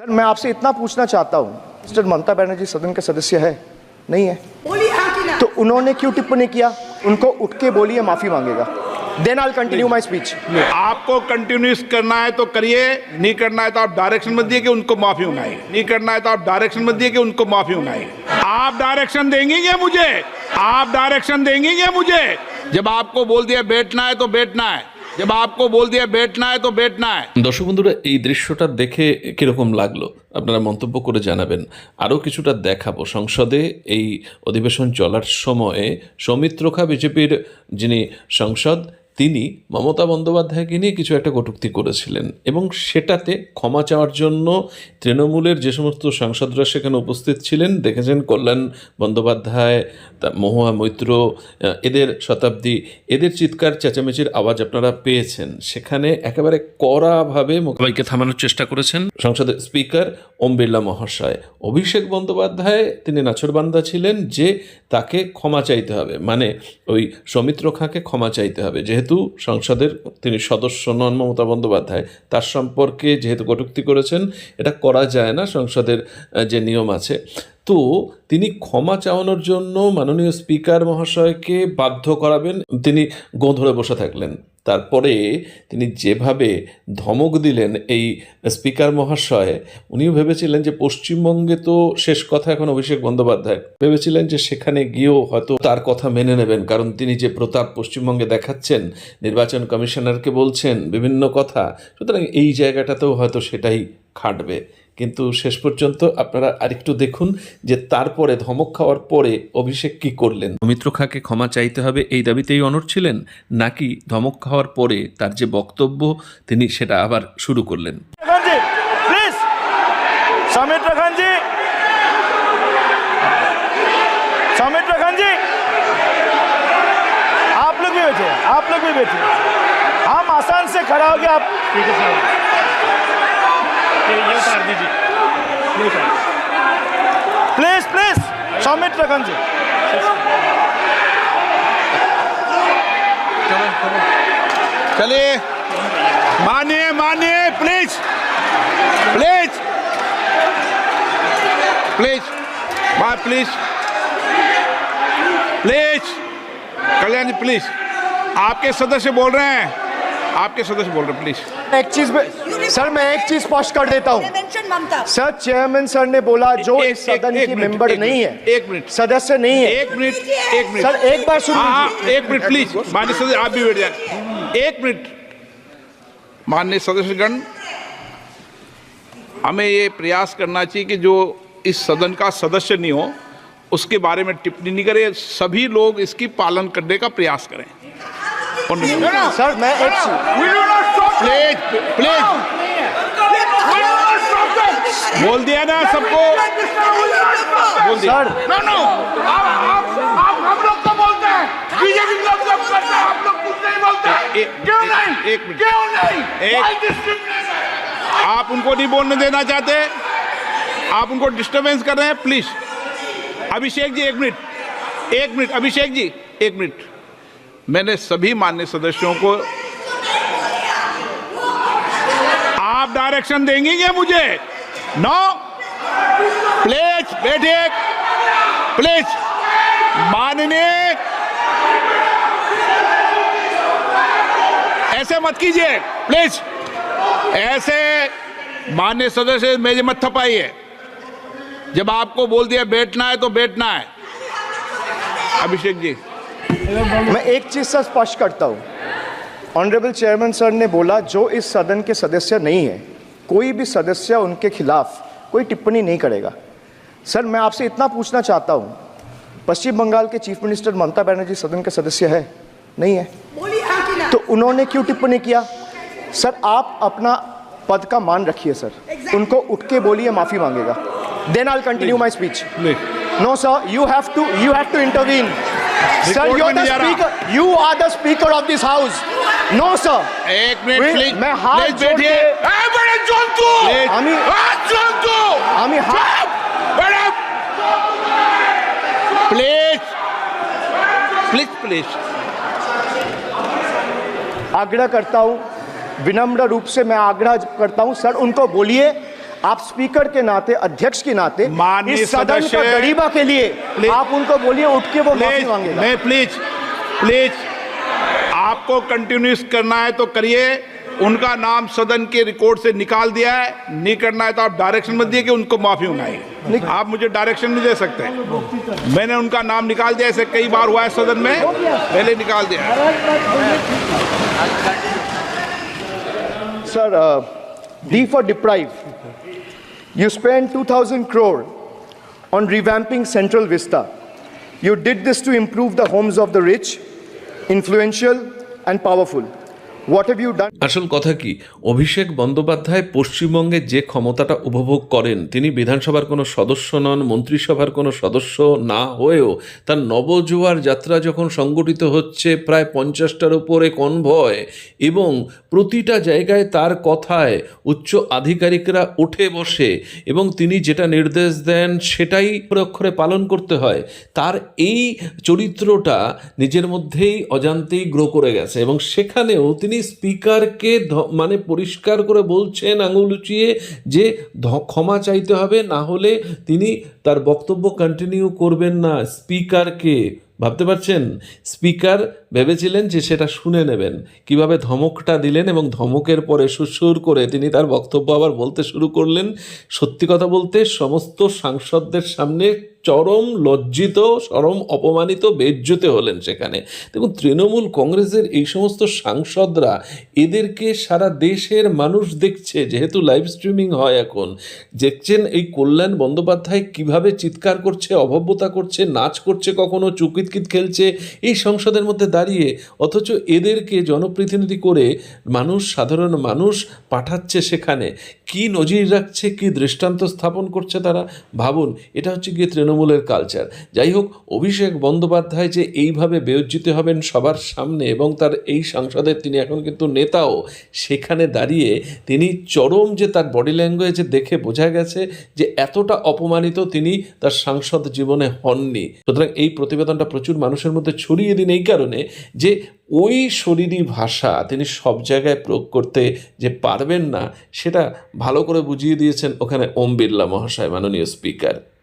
Sir मैं आपसे इतना पूछना चाहता हूँ। मिस्टर ममता बनर्जी सदन के सदस्य है नहीं है? बोलिए हाँ कि ना? तो उन्होंने क्यों टिप्पणी किया? उनको उठ के बोलिए माफ़ी मांगेगा। Then I continue my speech आपको कंटिन्यूस करना है तो करिए नहीं करना है तो आप डायरेक्शन मत दिए कि उनको माफ़ी मंगाई नहीं करना है तो आप डायरेक्शन मत दिए कि उनको माफ़ी मंगाई आप डायरेक्शन देंगे क्या मुझे? आप डायरेक्शन देंगे क्या मुझे? जब आपको बोल दिया बैठना है तो बैठना है। जब आपको बोल दिया बैठना है तो बैठना है দর্শক বন্ধুরা এই দৃশ্যটা দেখে কিরকম লাগলো আপনারা মন্তব্য করে জানাবেন আরও কিছুটা দেখাবো সংসদে এই অধিবেশন চলার সময়ে সৌমিত্রখা বিজেপির যিনি সংসদ তিনি মমতা বন্দ্যোপাধ্যায়কে নিয়ে কিছু একটা কটূক্তি করেছিলেন এবং সেটাতে ক্ষমা চাওয়ার জন্য তৃণমূলের যে সমস্ত সাংসদরা সেখানে উপস্থিত ছিলেন। দেখেছেন কল্যাণ বন্দ্যোপাধ্যায় তা মহুয়া মৈত্র এদের শতাব্দী এদের চিৎকার চেঁচামেচির আওয়াজ আপনারা পেয়েছেন। সেখানে একেবারে কড়াভাবে সবাইকে থামানোর চেষ্টা করেছেন। সংসদের স্পিকার ওম বিড়লা মহাশয়। অভিষেক বন্দ্যোপাধ্যায় তিনি নাছরবান্দা ছিলেন যে তাকে ক্ষমা চাইতে হবে। মানে ওই সৌমিত্র খাঁকে ক্ষমা চাইতে হবে। যেহেতু সংসদের তিনি সদস্য নন মমতা বন্দ্যোপাধ্যায়, তার সম্পর্কে যেহেতু কটুক্তি করেছেন, এটা করা যায় না সংসদের যে নিয়ম আছে। তো তিনি ক্ষমা চাওয়ানোর জন্য মাননীয় স্পিকার মহাশয়কে বাধ্য করাবেন, তিনি গোঁধরে বসে থাকলেন। তারপরে তিনি যেভাবে ধমক দিলেন এই স্পিকার মহাশয়, উনিও ভেবেছিলেন যে পশ্চিমবঙ্গে তো শেষ কথা এখন অভিষেক বন্দ্যোপাধ্যায়। ভেবেছিলেন যে সেখানে গিয়েও হয়তো তার কথা মেনে নেবেন, কারণ তিনি যে প্রতাপ পশ্চিমবঙ্গে দেখাচ্ছেন, নির্বাচন কমিশনারকে বলছেন, বিভিন্ন কথা, সুতরাং এই জায়গাটাতেও হয়তো সেটাই খাটবে। কিন্তু শেষ পর্যন্ত আপনারা আরেকটু দেখুন যে তারপরে ধমক খাওয়ার পরে অভিষেক কি করলেন অমিত্র খাঁকে ক্ষমা চাইতে হবে এই দাবিতেই অনড় ছিলেন নাকি ধমক খাওয়ার পরে তার যে বক্তব্য তিনি সেটা আবার শুরু করলেন खान जी प्लीज सौमित्र खान जी सौमित्र खान जी आप लोग भी बैठे आप लोग भी बैठे हम आसान से खड़ा हो गया आप ठीक है साहब ये उतार दीजिए। Please please Saumitra Khan ji. चलिए। मानिए मानिए please please please bye please please Kalyan ji please आपके सदस्य बोल रहे हैं। आपके सदस्य बोल रहे प्लीज़ एक चीज़ में सर मैं एक चीज़ स्पष्ट कर देता हूँ। सर चेयरमैन सर ने बोला जो एक- इस सदन एक की मेंबर एक नहीं मिनट, है। एक मिनट। सदस्य नहीं है। एक मिनट एक मिनट। सर एक बार सुन हाँ हाँ, लीजिए। एक मिनट प्लीज़ माननीय सदस्य आप भी बैठ जाए। एक मिनट। माननीय सदस्यगण हमें ये प्रयास करना चाहिए कि जो इस सदन का सदस्य नहीं हो उसके बारे में टिप्पणी नहीं करें। सभी लोग इसकी पालन करने का प्रयास करें। सर मैं एक प्लीज़ प्लीज़ बोल दिया ना सबको बोल दिया सर नो नो आप आप आप हम लोग को बोलते हैं बीजेपी लोग जब करते हैं हम लोग कुछ नहीं बोलते क्यों नहीं एक मिनट क्यों नहीं एक आप उनको नहीं बोलने देना चाहते। आप उनको डिस्टरबेंस कर रहे हैं प्लीज़ अभिषेक जी एक मिनट एक मिनट अभिषेक जी एक मिनट मैंने सभी मान्य सदस्यों को आप डायरेक्शन देंगे क्या मुझे? नो प्लीज़ बैठिए। प्लीज़ माननीय। ऐसे मत कीजिए। प्लीज़ ऐसे मान्य सदस्य मेरे मत थपाइए। जब आपको बोल दिया बैठना है तो बैठना है। अभिषेक जी। मैं एक चीज़ सर स्पष्ट करता हूँ। ऑनरेबल चेयरमैन सर ने बोला जो इस सदन के सदस्य नहीं है कोई भी सदस्य उनके खिलाफ कोई टिप्पणी नहीं करेगा। सर मैं आपसे इतना पूछना चाहता हूँ पश्चिम बंगाल के चीफ मिनिस्टर ममता बनर्जी सदन के सदस्य है? नहीं है? बोलिए हाँ कि ना? तो उन्होंने क्यों टिप्पणी किया? सर आप अपना पद का मान रखिए सर Exactly. उनको उठ के बोलिए माफ़ी मांगेगा। Then I continue my speech no sir you have to you have to intervene sir Report you में द नहीं जा रहा। Speaker you are the speaker of this house no sir एक मिनट Wait, प्लीज मैं हाथ please जोड़ बैठिए के- ए, बड़े जंतु Please. আমি- हाथ जंतु আমি হাত बड़े प्लीज प्लीज प्लीज आग्रह करता हूँ विनम्र रूप से मैं आग्रह करता हूँ सर उनको बोलिए आप स्पीकर के नाते अध्यक्ष के नाते इस सदन का गरीबा के लिए आप उनको बोलिए उठ के वो माफ़ी मांगेगा। नहीं प्लीज़ प्लीज़ आपको कंटिन्यूस करना है तो करिए उनका नाम सदन के रिकॉर्ड से निकाल दिया है नहीं करना है तो आप डायरेक्शन मत दिए कि उनको माफ़ी मंगाई आप मुझे डायरेक्शन नहीं दे सकते। मैंने उनका नाम निकाल दिया ऐसे कई बार हुआ है सदन में पहले निकाल दिया। uh, D for deprive. You spent 2,000 crore on revamping Central Vista. You did this to improve the homes of the rich, influential, and powerful. Done? আসল কথা কি অভিষেক বন্দ্যোপাধ্যায় পশ্চিমবঙ্গে যে ক্ষমতাটা উপভোগ করেন, তিনি বিধানসভার কোনো সদস্য নন, মন্ত্রিসভার কোনো সদস্য না হয়েও তার নবজোয়ার যাত্রা যখন সংগঠিত হচ্ছে প্রায় পঞ্চাশটার উপরে কনভয় এবং প্রতিটা জায়গায় তার কথায় উচ্চ আধিকারিকরা উঠে বসে এবং তিনি যেটা নির্দেশ দেন সেটাই অক্ষরে পালন করতে হয়, তার এই চরিত্রটা নিজের মধ্যেই অজান্তেই গ্রো করে গেছে এবং সেখানেও তিনি স্পিকারকে ধ- মানে পরিষ্কার করে বলছেন আঙুল উঁচিয়ে যে ক্ষমা চাইতে হবে, না হলে তিনি তার বক্তব্য কন্টিনিউ করবেন না স্পিকারকে। ভাবতে পারছেন? স্পিকার ভেবেছিলেন যে সেটা শুনে নেবেন। কীভাবে ধমকটা দিলেন এবং ধমকের পরে সুরসুর করে তিনি তার বক্তব্য আবার বলতে শুরু করলেন। সত্যি কথা বলতে সমস্ত সাংসদদের সামনে চরম লজ্জিত, চরম অপমানিত, বেজ্জতে হলেন সেখানে। দেখুন, তৃণমূল কংগ্রেসের এই সমস্ত সাংসদরা এদেরকে সারা দেশের মানুষ দেখছে, যেহেতু লাইভ স্ট্রিমিং হয় এখন। দেখছেন এই কল্যাণ বন্দ্যোপাধ্যায় কীভাবে চিৎকার করছে, অভব্যতা করছে, নাচ করছে, কখনো চুকিতকিত খেলছে, এই সংসদের মধ্যে দাঁড়িয়ে অথচ এদেরকে জনপ্রতিনিধি করে মানুষ, সাধারণ মানুষ পাঠাচ্ছে সেখানে। কি নজির রাখছে, কি দৃষ্টান্ত স্থাপন করছে তারা? ভাবুন, এটা হচ্ছে গিয়ে তৃণমূলের কালচার যাই হোক, অভিষেক বন্দ্যোপাধ্যায় যে এইভাবে বেউজ্জিত হবেন সবার সামনে এবং তার এই সংসদের, তিনি এখন কিন্তু নেতাও, সেখানে দাঁড়িয়ে তিনি চরম যে তার বডি ল্যাঙ্গুয়েজে দেখে বোঝা গেছে যে এতটা অপমানিত তিনি তার সাংসদ জীবনে হননি। সুতরাং এই প্রতিবেদনটা প্রচুর মানুষের মধ্যে ছড়িয়ে দিন এই কারণে যে ওই শরীরী ভাষা তিনি সব জায়গায় প্রয়োগ করতে যে পারবেন না, সেটা ভালো করে বুঝিয়ে দিয়েছেন ওখানে ওম বিড়লা মহাশয়, মাননীয় স্পিকার